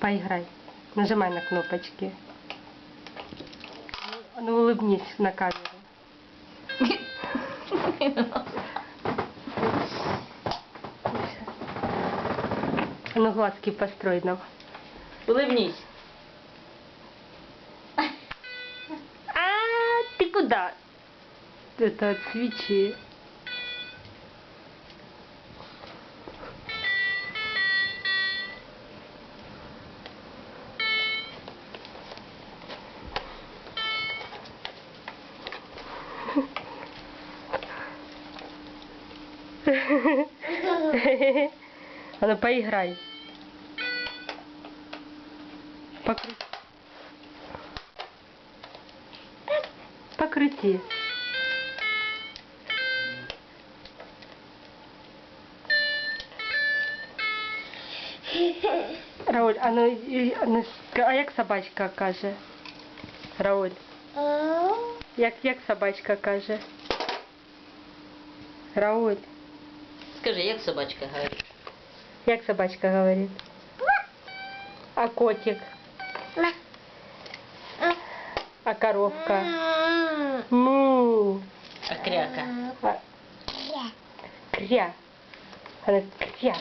Поиграй. Нажимай на кнопочки. Ну, улыбнись на камеру. А Ну, глазки построй нам. Улыбнись. А, ты куда? Это от свечи. А ну поиграй. Покрути. Покрути. Рауль, а ну, а ну, а як собачка каже? Рауль, як, як собачка каже? Рауль, Скажи, як собачка говорить? як собачка говорит? А котик? А коровка? Му. А кряка? А, кря. Она кря.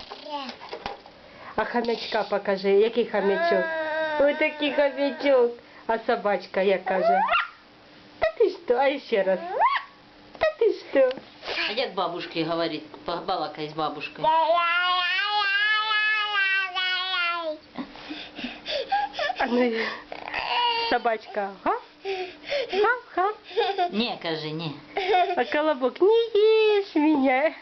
А хомячка покажи, який хомячок? Ой, такий хомячок. А собачка як каже? Та ти що? А ще раз. Та ти що? А як бабушки говорить? Балакай з бабушкою. А ну, собачка. Га? Га? Ні, кажи, ні. А колобок, не ешь меня.